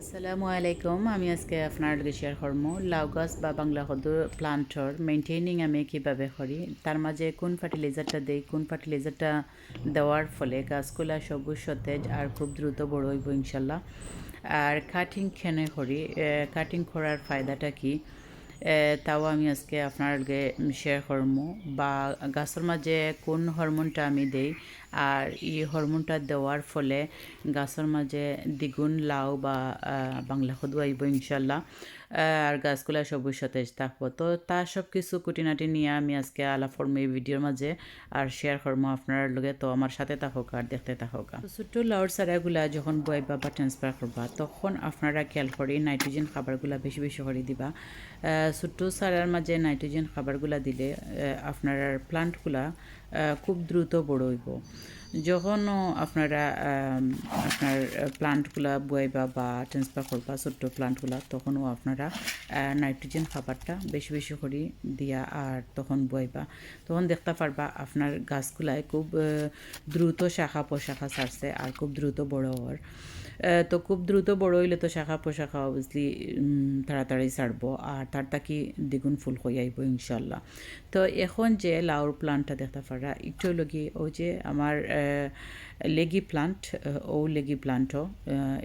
আসসালামু আলাইকুম। আমি আজকে আপনার শেয়ার করম। লাউ গাছ বা বাংলা সদুর প্লান্টর মেনটেনিং আমি কীভাবে করি? তার মাঝে কোন ফার্টিলাইজারটা দেই? কোন ফার্টিলাইজারটা দেওয়ার ফলে গাছগুলা সবুজ, সতেজ আর খুব দ্রুত বড় হইব ইনশাল্লাহ। আর কাটিং খেনে করি? কাটিং করার ফায়দাটা কি? তাও আমি আজকে আপনার লগে শেয়ার করব। বা গাছের মাঝে কোন হরমোনটা আমি দেই, আর এই হরমোনটা দেওয়ার ফলে গাছের মাঝে দ্বিগুণ লাউ বা বাংলা আইব ইনশাল্লাহ। আর গাছগুলা সবুজ সতেজ থাকব। তো তা সব কিছু কুটিনাটি নিয়ে আমি আজকে আলাপ করব এই ভিডিওর মাঝে আর শেয়ার করব আপনার লগে। তো আমার সাথে থাকুক আর দেখতে থাকুক। তো ছোট্ট লাউর চারাগুলা যখন বয়বা বা ট্রান্সফার করবা, তখন আপনারা খেয়াল করি নাইট্রোজেন খাবারগুলা বেশি বেশি করে দিবা। ছোট্ট চারার মাঝে নাইট্রোজেন খাবারগুলা দিলে আপনার প্লান্টগুলা খুব দ্রুত বড় হইব। যখন আপনারা আপনার প্লান্টগুলা বয়াইবা বা ট্রান্সফার করবা, ছোট্ট প্লান্টগুলা তখনও আপনারা নাইট্রোজেন খাবারটা বেশি বেশি করে দিয়া আর তখন বয়াইবা। তখন দেখতে পারবা আপনার গাছগুলায় খুব দ্রুত শাখা পোশাখা ছাড়ছে আর খুব দ্রুত বড় হওয়ার। তো খুব দ্রুত বড় হইলে তো শাখা পোশাখা অবভিয়াসলি তাড়াতাড়ি ছাড়বো। আর তার তাকি দ্বিগুণ ফুল হয়ে আইব ইনশাল্লাহ তো এখন যে লাউর প্লান্টটা দেখতে পারা একটু লগি ও যে আমার লেগি প্লান্ট ও লেগি প্লান্টও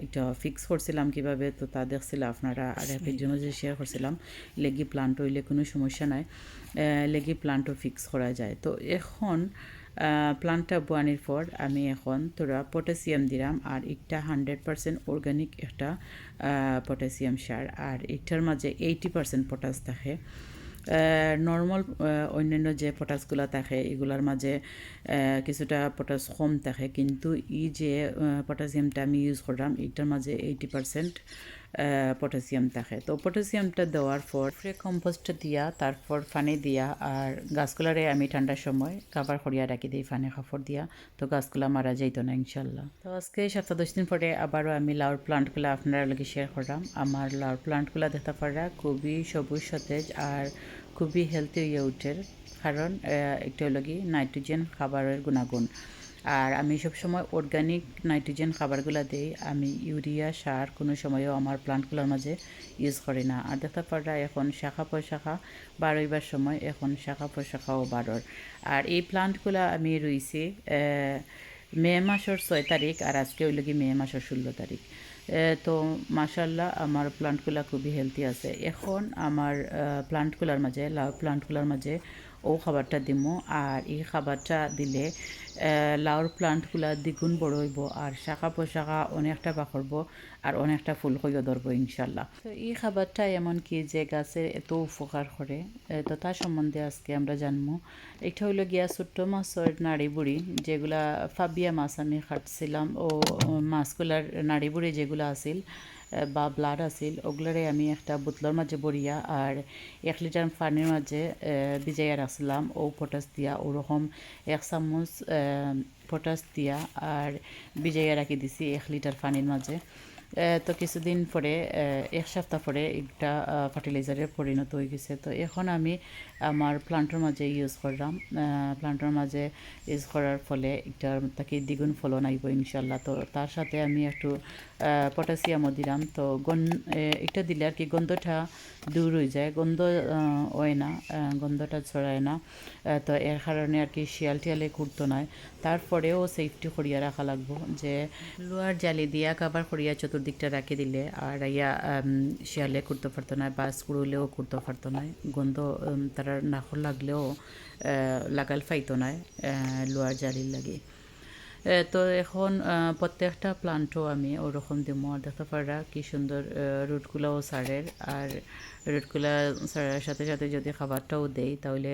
এটা ফিক্স করছিলাম কীভাবে তো তা দেখছিল আপনারা আর একজনের জন্য যে শেয়ার করছিলাম লেগি প্লান্ট হইলে কোনো সমস্যা নাই লেগি প্লান্টও ফিক্স করা যায়। তো এখন প্লান্টটা বোয়ানির পর আমি এখন তোরা পটাশিয়াম দিলাম আর একটা হান্ড্রেড পার্সেন্ট অর্গানিক একটা পটাশিয়াম সার আর এটার মাঝে এইটি পার্সেন্ট পটাশ থাকে। নর্মাল অন্যান্য যে পটাশগুলো থাকে, এগুলার মাঝে কিছুটা পটাশ কম থাকে। কিন্তু ই যে পটাশিয়ামটা আমি ইউজ করলাম, এটার মাঝে এইটি পার্সেন্ট পটাশিয়াম থাকে। তো পটাশিয়ামটা দেওয়ার পর ফ্রে কম্পোস্ট দিয়া, তারপর পানি দিয়া, আর গাছগুলারে আমি ঠান্ডার সময় কাবার করিয়া রাখি দিই ফানে কাপড় দিয়া। তো গাছগুলা মারা যাইতো না ইনশাল্লাহ তো আজকে সপ্তাহ দশ দিন পরে আবারও আমি লাউর প্লান্টগুলো আপনারা লগে শেয়ার করলাম আমার লাউর প্লান্টগুলো দেখতে পারা খুবই সবুজ, সতেজ আর খুবই হেলদি হয়ে উঠে। কারণ একটা লগি নাইট্রোজেন খাবারের গুণাগুণ। আর আমি সব সময় অর্গানিক নাইট্রোজেন খাবারগুলো দিই। আমি ইউরিয়া, সার কোনো সময়ও আমার প্লান্টগুলোর মাঝে ইউজ করি না। আর দেখতে পারা এখন শাখা প্রশাখা বারোইবার সময় এখন শাখা প্রশাখাও বারোর। আর এই প্লান্টগুলো আমি রুইছি মে মাসের ছয় তারিখ আর আজকে কি মে মাসের ষোলো তারিখ। তো মাশাল্লাহ আমার প্লান্টগুলো খুবই হেলদি আছে। এখন আমার প্লান্টগুলোর মাঝে, লাউ প্লান্টগুলোর মাঝে ও খাবারটা দিমো আর এই খাবারটা দিলে লাউর প্লান্টগুলা দ্বিগুণ বড় হইব আর শাখা পোশাখা অনেকটা বাকরব আর অনেকটা ফুল হইয়া ধরবো ইনশাল্লাহ তো এই খাবারটা এমন কি যে গাছের এত উপকার করে? তো তার সম্বন্ধে আজকে আমরা জানব এটা হইল গিয়া ছোট্ট মাছের নাড়ি বুড়ি যেগুলা ফাবিয়া মাছ আমি খাটছিলাম ও মাছগুলার নাড়ি বুড়ি যেগুলো আহ, বা ব্লাড আছিল, ওগুলারে আমি একটা বোতলের মাঝে বড়িয়া আর এক লিটার পানির মাঝে ভিজাইয়া রাখছিলাম। ও পটাশ দিয়া, ওরকম এক চামচ পটাশ দিয়া আর ভিজাইয়া রাখি দিছি এক লিটার পানির মাঝে। তো কিছুদিন পরে এক সপ্তাহ পরে একটা ফার্টিলাইজারের পরিণত হয়ে গেছে। তো এখন আমি আমার প্লান্টের মাঝে ইউজ করলাম। প্লান্টের মাঝে ইউজ করার ফলে এটার তাকে দ্বিগুণ ফলন আইব ইনশাল্লাহ। তো তার সাথে আমি একটু পটাশিয়ামও দিলাম। তো গন এটা দিলে আর কি গন্ধটা দূর হয়ে যায়। গন্ধ হয় না গন্ধটা ছড়ায় না। তো এর কারণে আর কি শিয়াল টিয়ালে ঘুরতো নয় তারপরেও সেফটি করিয়া রাখা লাগবো যে, লোহার জালি দিয়া কাবার করিয়া চতুর্দিকটা রাখি দিলে আর ইয়া শিয়ালে করতে পারতো না বা স্ক্রুলেও করতে পারতো না। গন্ধ তারা নাখর লাগলেও লাগাল ফাইতো না লোহার জালির লাগে। তো এখন প্রত্যেকটা প্লান্টও আমি ওরকম দিমো। দেখতে পারা কি সুন্দর রুটগুলাও সারের আর রুটগুলা সারার সাথে সাথে যদি খাবারটাও দেই, তাহলে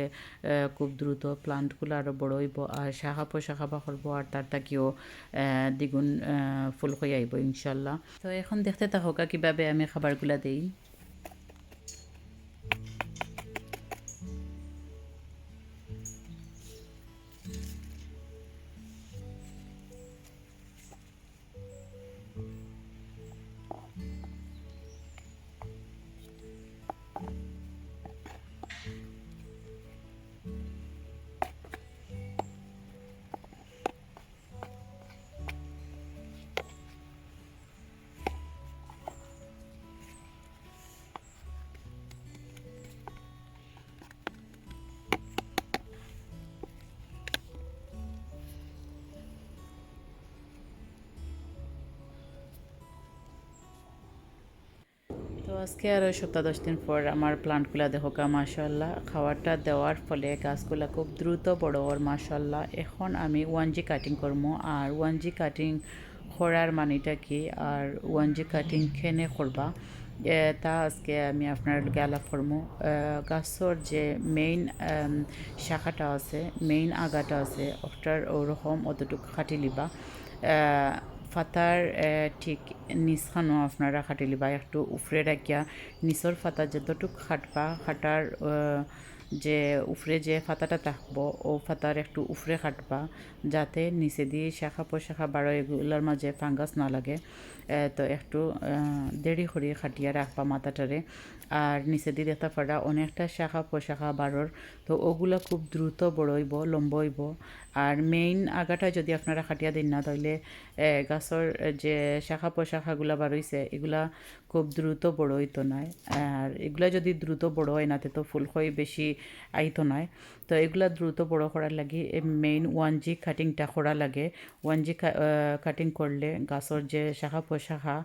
খুব দ্রুত প্লান্টগুলো আরও বড় হইব আর শাখা পোশাখা বা করব আর তার তাকিও দ্বিগুণ ফুল হয়ে আইব ইনশাল্লাহ। তো এখন দেখতে থাকা কীভাবে আমি খাবারগুলা দেই। তো আজকে আরও সপ্তাহ দশ দিন পর আমার প্লান্টগুলো দেখো কা মাশাল্লাহ খাবারটা দেওয়ার ফলে গাছগুলো খুব দ্রুত বড় হওয়ার মাশাল্লাহ এখন আমি ওয়ান জি কাটিং করব আর ওয়ান জি কাটিং করার মানিটা কি? আর ওয়ান জি কাটিং খেনে করবা? তা আজকে আমি আপনার আলাপ করব। গাছর যে মেইন শাখাটা আছে মেইন আগাটা আছে, ওটার ওরকম অতটুকু খাটি লিবা ফাতার ঠিক নিচখানো আপনারা খাটিলি বা একটু উফরে রাখিয়া নিচর ফাতা যতটুক খাটবা খাটার যে উফরে যে ফাতাটা থাকব, ও ফাতার একটু উফরে খাটবা, যাতে নিচে দিয়ে শাখা পোশাখা বারো এগুলোর মাঝে ফাঙ্গাস না লাগে। তো একটু দেরি করে খাটিয়া রাখবা মাথাটারে। আর নিচে দিয়ে দেখতে পারা অনেকটা শাখা পোশাখা বারোর, তো ওগুলো খুব দ্রুত বড় হইব, লম্ব হইব। আর মেইন আগাটা যদি আপনারা খাটিয়া দিন না, তাহলে গাছর যে শাখা পোশাখাগুলা বারইছে এগুলা খুব দ্রুত বড় হইতো নয় আর এগুলা যদি দ্রুত বড় হয় না, তে তো ফুলকই বেশি আইতো নয় তো এগুলা দ্রুত বড় করার লাগি মেইন ওয়ান জি কাটিংটা করা লাগে। ওয়ান জি কাটিং করলে গাছর যে শাখা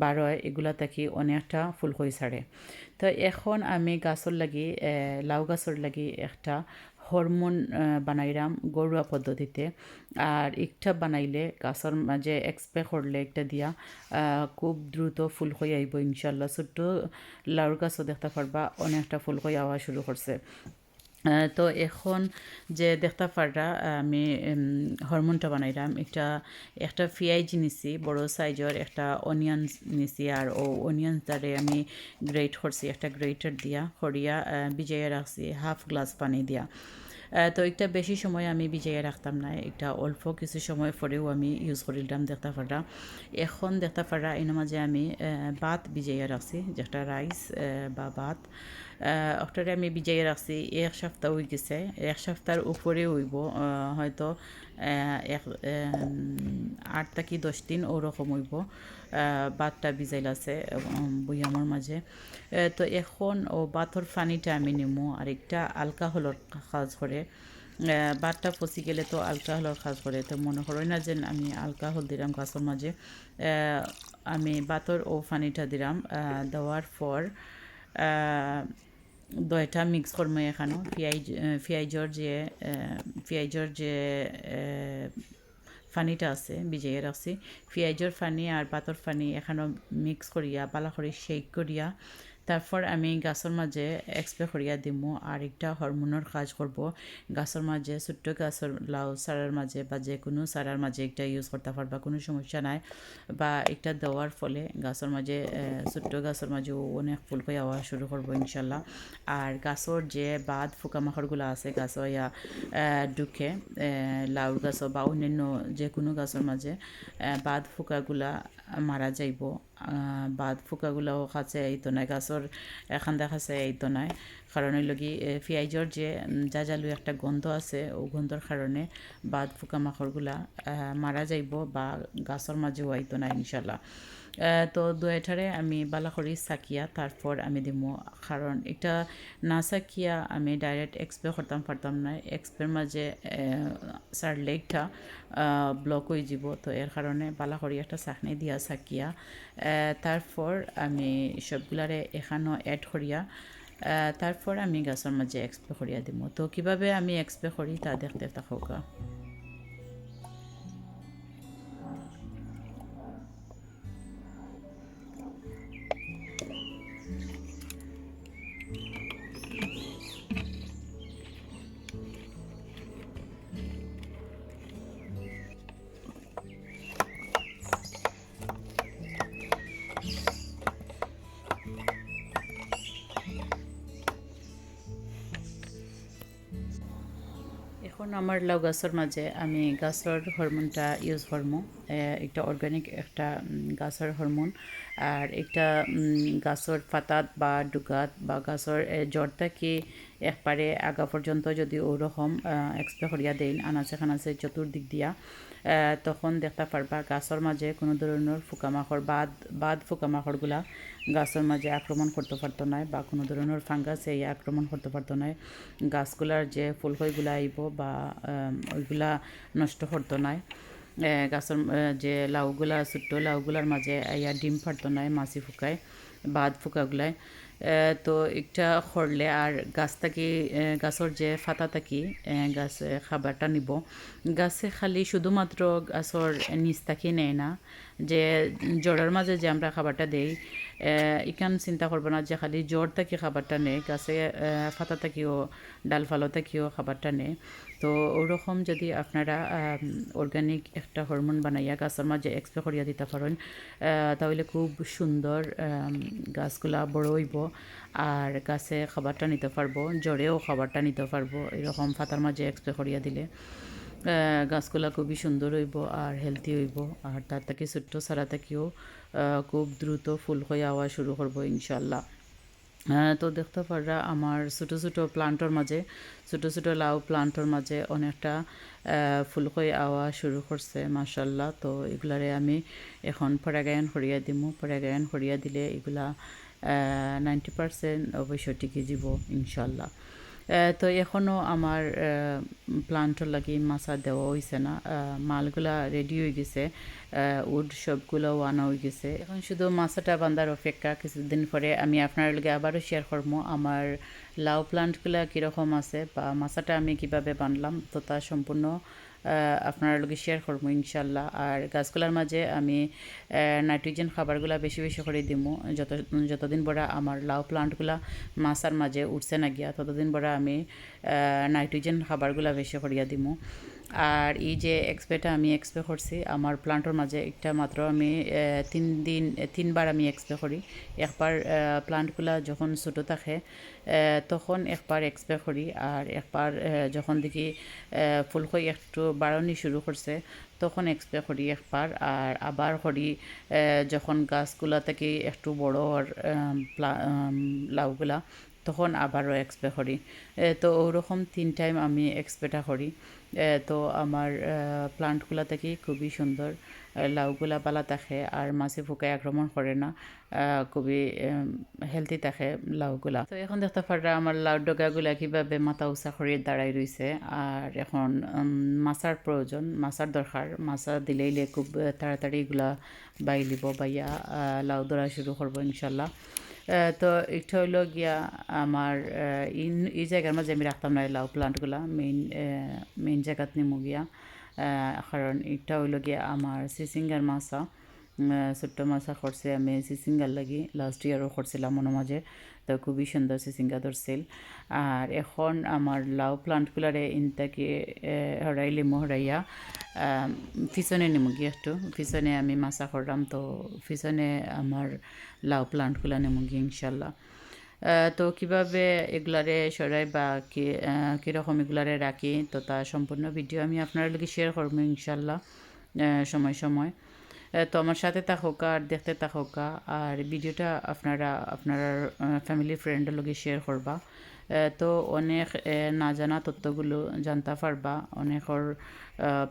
বার হয়, এগুলা থাকি অনেকটা ফুল ফুলকই ছাড়ে। তো এখন আমি গাছর লাগি লাউ গাছর লাগি একটা হরমোন বানাইরাম ঘরোয়া পদ্ধতিতে। আর একটা বানাইলে গাছের মাঝে এক্সপে করলে একটা দিয়া খুব দ্রুত ফুল হয়ে আইব ইনশাল্লাহ। ছোট্ট লাউর গাছও দেখতে পারবা অনেকটা ফুল হয়ে আওয়া শুরু করছে তো এখন যে দেখতে পাররা আমি হরমোনটা বানাইলাম একটা একটা পিঁয়াজি নিছি বড় সাইজের একটা অনিয়ন নিছি আর ও অনিয়নটারে আমি গ্রেট করছি একটা গ্রেটার দিয়া আহ, ভিজাইয়া রাখছি হাফ গ্লাস পানি দিয়া। তো একটা বেশি সময় আমি ভিজাইয়া রাখতাম না, একটা অল্প কিছু সময় পরেও আমি ইউজ করিলাম দেখতে পারা এখন দেখতে পারা এর মাঝে আমি ভাত ভিজাইয়া রাখছি, যেটা রাইস বা ভাত। অক্টরে আমি ভিজাইয়া রাখছি, এক সপ্তাহ হয়ে গেছে, এক সপ্তাহের উপরে হইব হয়তো এক উম, আট থেকে দশ দিন ওরকম হইব। আহ, ভাতটা ভিজাইল আছে বইয়ামর মাঝে তো এখন ও ভাতর ফানিটা আমি নিমু আর একটা আলকাহলর কাজ করে ভাতটা ফসি গেলে তো আলকাহলর কাজ করে তো মনে করো না যে আমি আলকাহল দিলাম গাছের মাঝে আমি ভাতর ও ফানিটা দিলাম দেওয়ার পর দইটা মিক্স করব এখানেও ফিআই ফিআই যে পিঁয়াজর যে ফানিটা আছে ভিজাইয়ে রাখছি পিঁয়াজর ফানি আর পাতর ফানি এখানে মিক্স করিয়া, পালা করে শেক করিয়া তারপর আমি গাছের মাঝে এক্সপ্রে করিয়া দিমু, আর একটা হরমোনের কাজ করব। গাছের মাঝে, ছোট্ট গাছের লাউ সারার মাঝে বা যে কোনো সারার মাঝে একটা ইউজ করতে পারবা, কোনো সমস্যা নাই। বা একটা দেওয়ার ফলে গাছের মাঝে ছোট্ট গাছের মাঝেও অনেক ফুল করে আওয়া শুরু করব ইনশাল্লাহ। আর গাছের যে বাদ পোকামাকড়গুলো আছে, গাছ ইয়া ঢুকে লাউ গাছ বা অন্যান্য যে কোনো গাছের মাঝে বাদ পোকাগুলা মারা যাইব। বাদ ফুকাগুলাও কাছে আইতো নাই। গাছের এখান দেখাছে আইতো নাই। কারণ হইল কি এ, যে যা জাজালু একটা গন্ধ আছে ও গন্ধর কারণে বাদ পোকামাকড়গুলা মারা যাইব বা গাছের মাঝেও আইতো না ইনশাল্লাহ তো দুয়েটারে আমি বালা করি সাকিয়া তারপর আমি দিমু। কারণ এটা না সাকিয়া আমি ডাইরেক্ট এক্সপে করতাম পারতাম না এক্সপের মাঝে সার লেগটা ব্লক হয়ে যাব। তো এর কারণে বালা করি একটা চাকনি দিয়া সাকিয়া তারপর আমি সবগুলারে এখানেও অ্যাড করিয়া তারপর আমি গাছের মাঝে এক্সপ্রে করিয়া দিব তো কীভাবে আমি এক্সপ্রে করি তা দেখতে থাকা এখন আমার লাউ গাছের মাঝে আমি গাছের হরমোনটা ইউজ হরমো একটা অর্গানিক একটা গাছের হরমোন। আর একটা গাছের পাতাত বা ডুগাত বা গাছের জ্বরটা কি একবারে আগা পর্যন্ত যদি ওরকম এক্সপ্রে করিয়া দেন, আনাচে খানাচে চতুর্দিক দিয়া তখন দেখতে পারবা গাছের মাঝে কোনো ধরনের পোকামাকড় বাদ বাদ পোকামাকড়গুলা গাছের মাঝে আক্রমণ করতে পারতো না বা কোনো ধরনের ফাঙ্গাস এই আক্রমণ করতে পারতো না গাছগুলার যে ফুলকইগুলা আইব বা ওইগুলা নষ্ট করতো না গাছের যে লাউগুলা, ছোট্ট লাউগুলার মাঝে আইয়া ডিম ফাটতো না মাছি ফুকায়, বাদ ফুকাগুলাই তো একটা খরলে আর গাছ থাকি গাছর যে ফাতা থাকি গাছে খাবারটা নিব। গাছে খালি শুধুমাত্র গাছর নিচ থাকি নেয় না, যে জড়ের মাঝে যে আমরা খাবারটা দেই ইকান চিন্তা করব না যে খালি জ্বর থাকি খাবারটা নেয়, গাছে ফাতা থাকিও ডাল ফালো থাকিও খাবারটা নেয়। তো ওরকম যদি আপনারা অর্গানিক একটা হরমোন বানাইয়া গাছের মাঝে এক্সপ্রে করিয়া দিতে পারেন তাহলে খুব সুন্দর গাছগুলা বড় হইব আর গাছে খাবারটা নিতে পারব, জ্বরেও খাবারটা নিতে পারব, এরকম ফাতার মাঝে এক্সপ্রে করিয়া দিলে গাছগুলা খুবই সুন্দর হইব আর হেলদি হইব আর তার থেকে ছোট্ট সারা থেকেও খুব দ্রুত ফুল হয়ে আওয়া শুরু করব ইনশাল্লাহ তো দেখতে পাররা আমার ছোটো ছোটো প্লান্টর মাঝে, ছোটো ছোটো লাউ প্লান্টর মাঝে অনেকটা ফুল হয়ে আওয়া শুরু করছে মার্শাল্লাহ তো এগুলারে আমি এখন পরাগায়ন করিয়া দিমু। পরাগায়ন করিয়া দিলে এগুলা নাইনটি পার্সেন্ট অবশ্য টিকে যাব ইনশাল্লাহ তো এখনও আমার প্লান্টর লাগি মাছা দেওয়া হয়েছে না। মালগুলা রেডি হয়ে গেছে। উড সবগুলো আনা হয়ে গেছে। এখন শুধু মাছাটা বান্ধার অপেক্ষা কিছুদিন পরে আমি আপনার লগে আবারও শেয়ার করব আমার লাউ প্লান্টগুলো কীরকম আছে বা মাছাটা আমি কীভাবে বানলাম তো তা সম্পূর্ণ আপনার লোকে শেয়ার করব ইনশাল্লাহ আর গাছগুলার মাঝে আমি নাইট্রোজেন খাবারগুলা বেশি বেশি করে দিমু। যত, যতদিন বড় আমার লাউ প্লান্টগুলা মাছার মাঝে উঠছে না গিয়া, ততদিন বড় আমি নাইট্রোজেন খাবারগুলা বেশি করিয়া দিমু। আর এই যে এক্সপেটা আমি এক্সপে করছি, আমার প্লান্টর মাঝে একটা মাত্র আমি তিন দিন তিনবার আমি এক্সপে করি। একবার প্লান্টগুলা যখন ছোটো থাকে তখন একবার এক্সপে করি। আর একবার যখন দেখি ফুলকই একটু বাড়ানি শুরু করছে, তখন এক্সপে করি একবার। আর আবার করি যখন গাছগুলা থেকে একটু বড় লাউগুলা তখন আবারও এক্সপে করি তো ওরকম তিন টাইম আমি এক্সপেটা করি তো আমার প্লান্টগুলা থেকে খুবই সুন্দর। লাউগুলা পালা থাকে আর মাছে ফুকে আক্রমণ করে না। খুবই হেলদি থাকে লাউগুলা। তো এখন দেখতে পারা আমার লাউ ডগাগুলা কীভাবে মাথা উঁচা করে দাঁড়াই রয়েছে আর এখন মাছার প্রয়োজন, মাছার দরকার। মাছা দিলেইলে খুব তাড়াতাড়ি এগুলা বাইলিব, বাইয়া লাউ ধরা শুরু করব ইনশাল্লাহ। তো এটা হইল গিয়া আমার এই জায়গার মাঝে আমি রাখতাম না লাউ প্লান্টগুলা মেইন মেইন জায়গাত নেমু গিয়া। কারণ এটা হইল গিয়া আমার সিসিঙ্গার মাছা। ছোট্ট মাছা করছে আমি সিসিঙ্গার লাগি লাস্ট ইয়ারও করছিলাম মনে মাঝে। তো খুবই সুন্দর সিসিঙ্গা ধরছিল। আর এখন আমার লাউ প্লান্টগুলারে ইনটাকে হরাই লিমু হরাইয়া পিছনে নিমু গিয়ে একটু। পিছনে আমি মাছা করলাম তো পিছনে আমার লাউ প্লান্টগুলো গিয়ে ইনশাল্লাহ। তো কীভাবে এগুলারে সরাই বা কীরকম এগুলারে রাখি, তো তা সম্পূর্ণ ভিডিও আমি আপনার লগে শেয়ার করব ইনশাল্লাহ সময় সময়। তো আমার সাথে থাকা আর দেখতে থাকা আর ভিডিওটা আপনারা, আপনার ফ্যামিলি ফ্রেন্ডের লগে শেয়ার করবা। তো অনেক না জানা তথ্যগুলো জানতে পারবা। অনেকর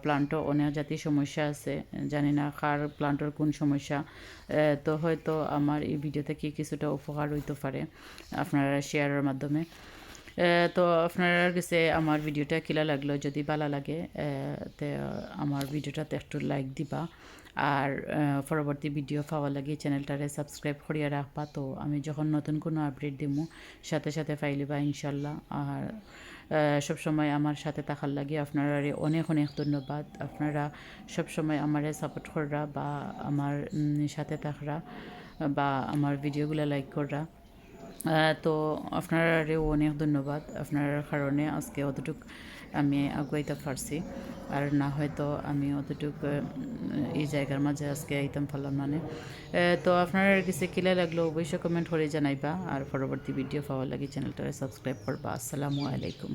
প্লান্টও অনেক জাতির সমস্যা আছে। জানি না কার প্লান্টর কোন সমস্যা। তো হয়তো আমার এই ভিডিও থেকে কিছুটা উপকার হইতে পারে আপনারা শেয়ারের মাধ্যমে। তো আপনার কাছে আমার ভিডিওটা কিলা লাগল, যদি ভালো লাগে তে আমার ভিডিওটাতে একটু লাইক দিবা। আর পরবর্তী ভিডিও পাওয়ার লাগে চ্যানেলটারে সাবস্ক্রাইব করিয়া রাখবা। তো আমি যখন নতুন কোনো আপডেট দিব সাথে সাথে পাইলিবা ইনশাল্লাহ। আর সবসময় আমার সাথে থাকার লাগে আপনারা অনেক অনেক ধন্যবাদ। আপনারা সবসময় আমারে সাপোর্ট কররা বা আমার সাথে থাকরা বা আমার ভিডিওগুলো লাইক কররা। তো আপনারারেও অনেক ধন্যবাদ আপনার কারণে আজকে অতটুক আমি আগুয়াইতে পারছি। আর না হয়তো আমি অতটুক এই জায়গার মাঝে আজকে আইতাম পারলাম মানে তো আপনার কাছে কিলা লাগল অবশ্যই কমেন্ট করে জানাইবা। আর পরবর্তী ভিডিও পাওয়ার লাগে চ্যানেলটা সাবস্ক্রাইব করবা। আসসালামু আলাইকুম।